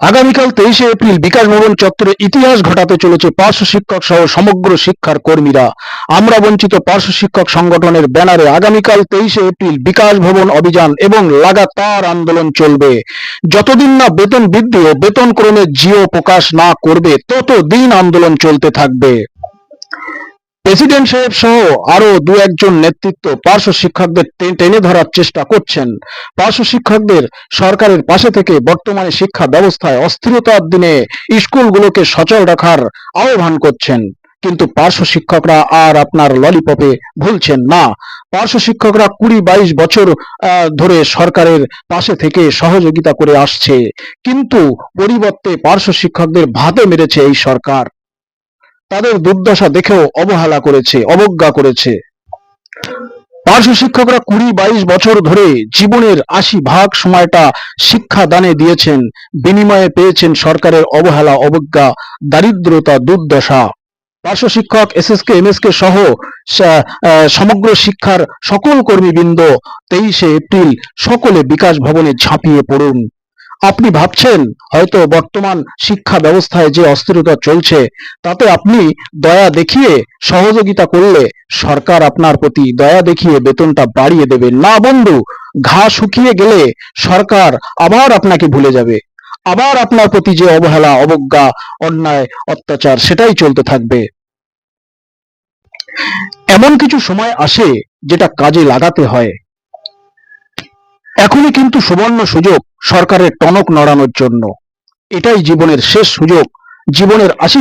আগামীকাল তেইশে এপ্রিল বিকাশ ভবন চত্বরে ইতিহাস ঘটাতে চলেছে পার্শ্ব শিক্ষক সহ সমগ্র শিক্ষার কর্মীরা। আমরা বঞ্চিত পার্শ্ব শিক্ষক সংগঠনের ব্যানারে আগামীকাল তেইশে এপ্রিল বিকাশ ভবন অভিযান এবং লাগাতার আন্দোলন চলবে। যতদিন না বেতন বৃদ্ধি ও বেতন ক্রমে জিও প্রকাশ না করবে, ততদিন আন্দোলন চলতে থাকবে। প্রেসিডেন্ট সাহেব সহ আরও দু একজন নেতৃত্ব পার্শ্ব শিক্ষকদের টেনে ধরার চেষ্টা করছেন। পার্শ্ব শিক্ষকদের সরকারের পাশে থেকে বর্তমানে শিক্ষা ব্যবস্থায় অস্থিরতার দিনে স্কুলগুলোকে সচল রাখার আহ্বান করছেন। কিন্তু পার্শ্ব শিক্ষকরা আর আপনার ললিপপে ভুলছেন না। পার্শ্ব শিক্ষকরা কুড়ি বাইশ বছর ধরে সরকারের পাশে থেকে সহযোগিতা করে আসছে। কিন্তু পরিবর্তে পার্শ্ব শিক্ষকদের ভাতে মেরেছে এই সরকার। তাদের দুর্দশা দেখেও অবহেলা করেছে অবজ্ঞা করেছে। পার্শ্ব শিক্ষকরা কুড়ি বাইশ বছর ধরে জীবনের আশি ভাগ সময়টা শিক্ষা দানে দিয়েছেন বিনিময়ে পেয়েছেন সরকারের অবহেলা অবজ্ঞা দারিদ্রতা দুর্দশা। পার্শ্ব শিক্ষক এসএসকে এমএসকে সহ সা- আহ, সমগ্র শিক্ষার সকল কর্মীবৃন্দ তেইশে এপ্রিল সকলে বিকাশ ভবনে ঝাঁপিয়ে পড়ুন। আপনি ভাবছেন হয়তো বর্তমান শিক্ষা ব্যবস্থায় যে অস্থিরতা চলছে, তাতে আপনি দয়া দেখিয়ে সহযোগিতা করলে সরকার আপনার প্রতি দয়া দেখিয়ে বেতনটা বাড়িয়ে দেবে। না বন্ধু, ঘা শুকিয়ে গেলে সরকার আবার আপনাকে ভুলে যাবে। আবার আপনার প্রতি যে অবহেলা, অবজ্ঞা, অন্যায়, অত্যাচার, সেটাই চলতে থাকবে। এমন কিছু সময় আসে যেটা কাজে লাগাতে হয়। এখনই কিন্তু সুবর্ণ সুযোগ সরকারের টনক নড়ানোর জন্য। এটাই জীবনের শেষ সুযোগ। জীবনের আশি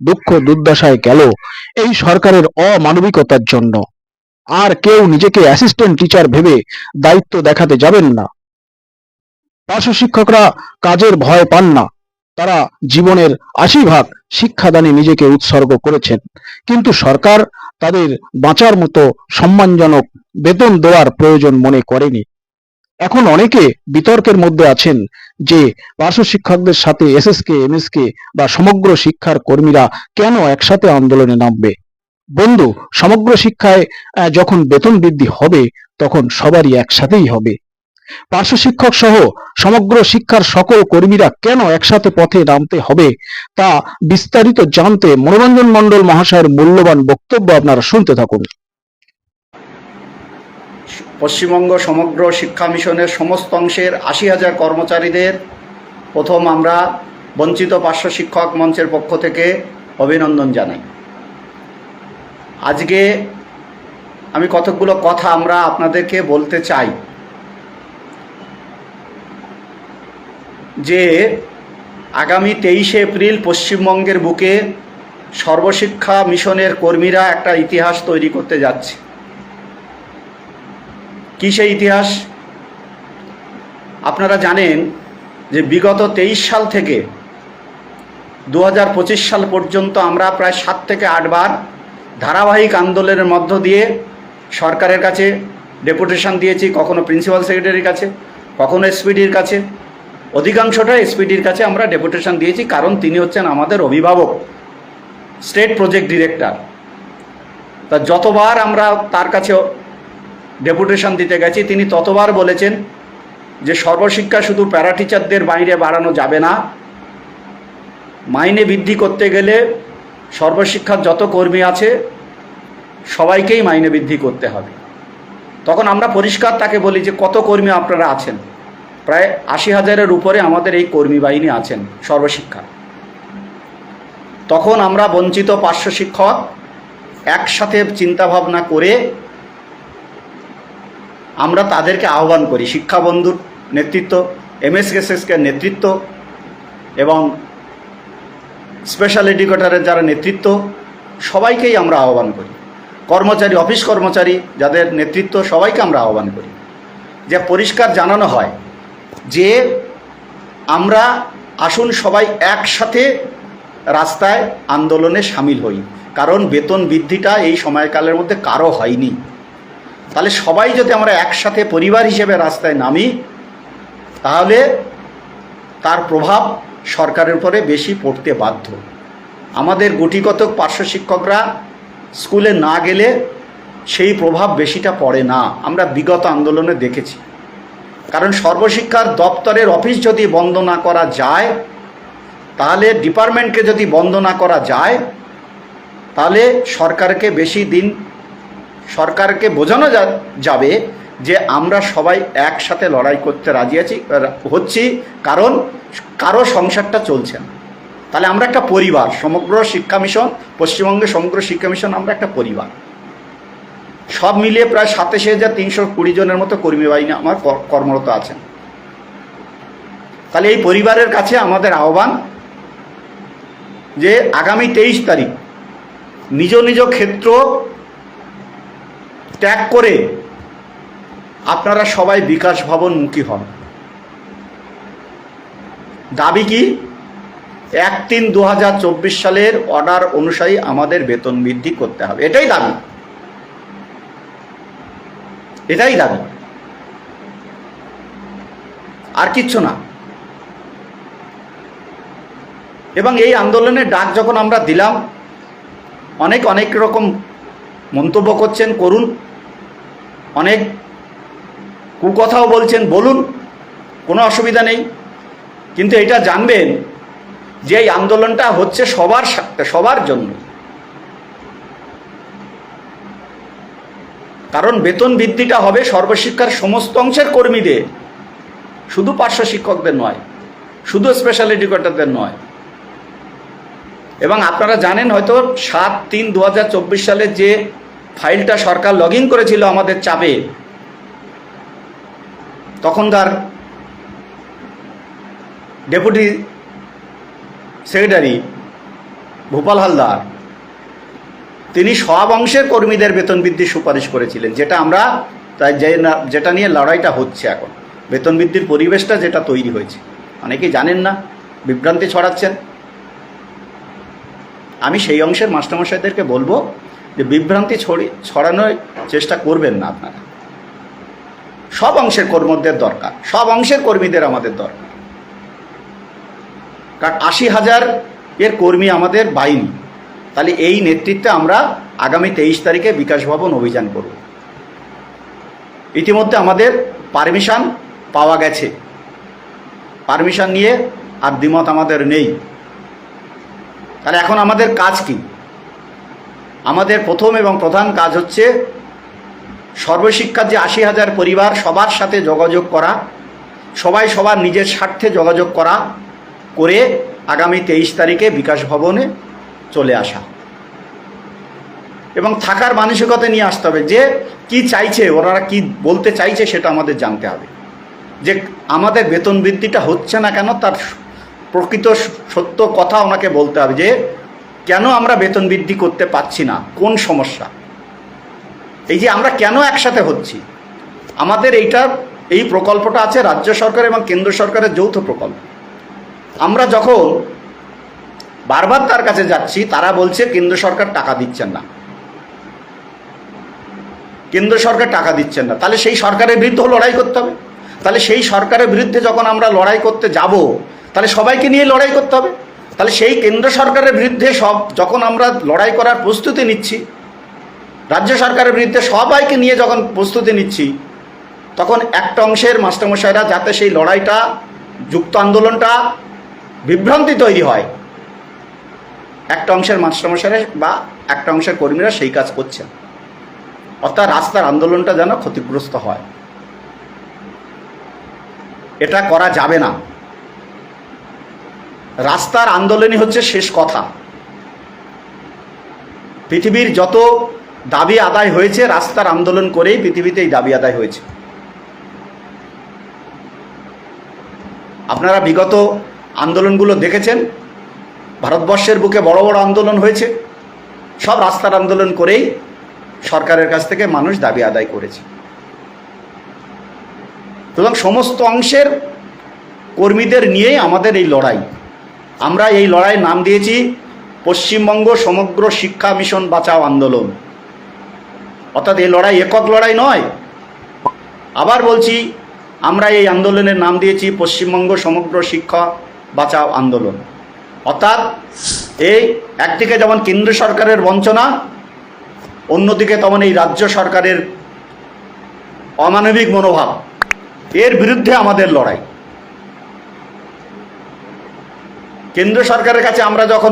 দুঃখ দুর্দশায় গেল এই সরকারের অমানবিকতার জন্য। আর কেউ নিজেকে অ্যাসিস্ট্যান্ট টিচার ভেবে দায়িত্ব দেখাতে যাবেন না। পার্শ্ব শিক্ষকরা কাজের ভয় পান না। তারা জীবনের আশি ভাগ শিক্ষাদানে নিজেকে উৎসর্গ করেছেন। কিন্তু সরকার তাদের বাঁচার মতো সম্মানজনক বেতন দেওয়ার প্রয়োজন মনে করেনি। এখন অনেকে বিতর্কের মধ্যে আছেন যে পার্শ্ব শিক্ষকদের সাথে এসএসকে, এমএসকে বা সমগ্র শিক্ষার কর্মীরা কেন একসাথে আন্দোলনে নামবে? বন্ধু, সমগ্র শিক্ষায় যখন বেতন বৃদ্ধি হবে, তখন সবারই একসাথেই হবে। পার্শ্ব শিক্ষক সহ সমগ্র শিক্ষার সকল কর্মীরা কেন একসাথে পথে নামতে হবে, তা বিস্তারিত জানতে মনোরঞ্জন মণ্ডল মহাশয়ের মূল্যবান বক্তব্য আপনারা শুনতে থাকুন। পশ্চিমবঙ্গ সমগ্র শিক্ষা মিশনের সমস্ত অংশের আশি হাজার কর্মচারীদের প্রথম আমরা বঞ্চিত পার্শ্ব শিক্ষক মঞ্চের পক্ষ থেকে অভিনন্দন জানাই। আজকে আমি কতকগুলো কথা আমরা আপনাদেরকে বলতে চাই। যে আগামী তেইশে এপ্রিল পশ্চিমবঙ্গের বুকে সর্বশিক্ষা মিশনের কর্মীরা একটা ইতিহাস তৈরি করতে যাচ্ছে। কী সেই ইতিহাস? আপনারা জানেন যে বিগত তেইশ সাল থেকে দু হাজার পঁচিশ সাল পর্যন্ত আমরা প্রায় সাত থেকে আটবার ধারাবাহিক আন্দোলনের মধ্য দিয়ে সরকারের কাছে ডেপুটেশন দিয়েছি, কখনো প্রিন্সিপাল সেক্রেটারির কাছে, কখনো এসপিডির কাছে। অধিকাংশটা এসপিডির কাছে আমরা ডেপুটেশন দিয়েছি, কারণ তিনি হচ্ছেন আমাদের অভিভাবক, স্টেট প্রজেক্ট ডিরেক্টর। তা যতবার আমরা তার কাছে ডেপুটেশন দিতে গেছি। তিনি ততবার বলেছেন যে সর্বশিক্ষা শুধু প্যারা টিচারদের বাইরে বাড়ানো যাবে না। মাইনে বৃদ্ধি করতে গেলে সর্বশিক্ষার যত কর্মী আছে, সবাইকেই মাইনে বৃদ্ধি করতে হবে। তখন আমরা পরিষ্কার তাকে বলি যে, কত কর্মী আপনারা আছেন? প্রায় আশি হাজারের উপরে আমাদের এই কর্মী বাহিনী আছেন, সর্বশিক্ষা। তখন আমরা বঞ্চিত পার্শ্ব শিক্ষক একসাথে চিন্তাভাবনা করে আমরা তাদেরকে আহ্বান করি, শিক্ষা বন্ধুর নেতৃত্ব, এমএসএসএসকে নেতৃত্ব এবং স্পেশাল এডুকেটরের যারা নেতৃত্ব, সবাইকেই আমরা আহ্বান করি। কর্মচারী, অফিস কর্মচারী যাদের নেতৃত্ব, সবাইকে আমরা আহ্বান করি। যে পরিষ্কার জানানো হয় যে আমরা আসুন সবাই একসাথে রাস্তায় আন্দোলনে সামিল হই। কারণ বেতন বৃদ্ধিটা এই সময়কালের মধ্যে কারও হয়নি। তাহলে সবাই যদি আমরা একসাথে পরিবার হিসেবে রাস্তায় নামি, তাহলে তার প্রভাব সরকারের উপরে বেশি পড়তে বাধ্য। আমাদের গুটিগত পার্শ্ব শিক্ষকরা স্কুলে না গেলে সেই প্রভাব বেশিটা পড়ে না। আমরা বিগত আন্দোলনে দেখেছি। কারণ সর্বশিক্ষার দপ্তরের অফিস যদি বন্ধ না করা যায়, তাহলে ডিপার্টমেন্টকে যদি বন্ধ না করা যায়, তাহলে সরকারকে বেশি দিন সরকারকে বোঝানো যাবে যে আমরা সবাই একসাথে লড়াই করতে রাজি আছি হচ্ছি, কারণ কারও সংসারটা চলছে না। তাহলে আমরা একটা পরিবার, সমগ্র শিক্ষা মিশন, পশ্চিমবঙ্গের সমগ্র শিক্ষা মিশন, আমরা একটা পরিবার। সব মিলিয়ে প্রায় সাতাশি হাজার তিনশো কুড়ি জনের মতো কর্মী বাহিনী আমার কর- কর্মরত আছেন। তাহলে এই পরিবারের কাছে আমাদের আহ্বান যে আগামী তেইশ তারিখ নিজ নিজ ক্ষেত্র ত্যাগ করে আপনারা সবাই বিকাশ ভবনমুখী হন। দাবি কি? এক তিন দু সালের অর্ডার অনুসারী আমাদের বেতন বৃদ্ধি করতে হবে। এটাই দাবি। এটাই দাবি। আর কিচ্ছু না। এবং এই আন্দোলনের ডাক যখন আমরা দিলাম, অনেক অনেক রকম মন্তব্য করছেন, করুন। অনেক কুকথাও বলছেন, বলুন, কোনো অসুবিধা নেই। কিন্তু এটা জানবেন যে এই আন্দোলনটা হচ্ছে সবার সবার জন্য। কারণ বেতন বৃদ্ধিটা হবে সর্বশিক্ষার সমস্ত অংশের কর্মীদের। শুধু পার্শ্ব শিক্ষকদের নয়, শুধু স্পেশাল এডুকেটরদের নয়। এবং আপনারা জানেন হয়তো সাত তিন দু সালে যে ফাইলটা সরকার লগ করেছিল আমাদের চাপে। তখনকার ডেপুটি সেক্রেটারি ভূপাল হালদার, তিনি সব অংশের কর্মীদের বেতন বৃদ্ধির সুপারিশ করেছিলেন, যেটা আমরা তাই যে যেটা নিয়ে লড়াইটা হচ্ছে এখন। বেতন বৃদ্ধির পরিবেশটা যেটা তৈরি হয়েছে। অনেকেই জানেন না, বিভ্রান্তি ছড়াচ্ছেন। আমি সেই অংশের মাস্টারমশাইদেরকে বলব যে বিভ্রান্তি ছড়ি, ছড়ানোর চেষ্টা করবেন না আপনারা। সব অংশের কর্মীদের দরকার, সব অংশের কর্মীদের আমাদের দরকার। কারণ আশি হাজার এর কর্মী আমাদের বাইনি তাহলে এই নেতৃত্বে আমরা আগামী তেইশ তারিখে বিকাশ ভবন অভিযান করব। ইতিমধ্যে আমাদের পারমিশন পাওয়া গেছে। পারমিশন নিয়ে আর দ্বিমত আমাদের নেই। তাহলে এখন আমাদের কাজ কি? আমাদের প্রথম এবং প্রধান কাজ হচ্ছে সর্বশিক্ষার যে আশি হাজার পরিবার সবার সাথে যোগাযোগ করা, সবাই সবার নিজের স্বার্থে যোগাযোগ করা করে আগামী তেইশ তারিখে বিকাশ ভবনে চলে আসা। এবং থাকার মানসিকতা নিয়ে আসতে হবে যে কি চাইছে ওনারা কি বলতে চাইছে সেটা আমাদের জানতে হবে। যে আমাদের বেতন বৃদ্ধিটা হচ্ছে না কেন, তার প্রকৃত সত্য কথা ওনাকে বলতে হবে যে কেন আমরা বেতন বৃদ্ধি করতে পারছি না? কোন সমস্যা? এই যে আমরা কেন একসাথে হচ্ছি? আমাদের এইটা, এই প্রকল্পটা আছে রাজ্য সরকার এবং কেন্দ্র সরকারের যৌথ প্রকল্প। আমরা যখন বারবার তার কাছে যাচ্ছি, তারা বলছে, কেন্দ্র সরকার টাকা দিচ্ছেন না। কেন্দ্র সরকার টাকা দিচ্ছেন না। তাহলে সেই সরকারের বিরুদ্ধেও লড়াই করতে হবে। তাহলে সেই সরকারের বিরুদ্ধে যখন আমরা লড়াই করতে যাব, তাহলে সবাইকে নিয়ে লড়াই করতে হবে। তাহলে সেই কেন্দ্র সরকারের বিরুদ্ধে সব যখন আমরা লড়াই করার প্রস্তুতি নিচ্ছি, রাজ্য সরকারের বিরুদ্ধে সবাইকে নিয়ে যখন প্রস্তুতি নিচ্ছি, তখন একটা অংশের মাস্টারমশাইরা যাতে সেই লড়াইটা, যুক্ত আন্দোলনটা বিভ্রান্তি তৈরি হয়। একটা অংশের মাস্টারমশাইরা বা একটা অংশের কর্মীরা সেই কাজ করছেন। অর্থাৎ রাস্তার আন্দোলনটা যেন ক্ষতিগ্রস্ত হয়। এটা করা যাবে না। রাস্তার আন্দোলনই হচ্ছে শেষ কথা। পৃথিবীর যত দাবি আদায় হয়েছে, রাস্তার আন্দোলন করেই পৃথিবীতে এই দাবি আদায় হয়েছে। আপনারা বিগত আন্দোলনগুলো দেখেছেন, ভারতবর্ষের বুকে বড় বড় আন্দোলন হয়েছে, সব রাস্তার আন্দোলন করেই সরকারের কাছ থেকে মানুষ দাবি আদায় করেছে। সুতরাং সমস্ত অংশের কর্মীদের নিয়েই আমাদের এই লড়াই। আমরা এই লড়াই নাম দিয়েছি পশ্চিমবঙ্গ সমগ্র শিক্ষা মিশন বাঁচাও আন্দোলন। অর্থাৎ এই লড়াই একক লড়াই নয়। আবার বলছি, আমরা এই আন্দোলনের নাম দিয়েছি পশ্চিমবঙ্গ সমগ্র শিক্ষা বাঁচাও আন্দোলন। অর্থাৎ এই একদিকে যেমন কেন্দ্র সরকারের বঞ্চনা, অন্যদিকে তেমন এই রাজ্য সরকারের অমানবিক মনোভাব। এর বিরুদ্ধে আমাদের লড়াই। কেন্দ্র সরকারের কাছে আমরা যখন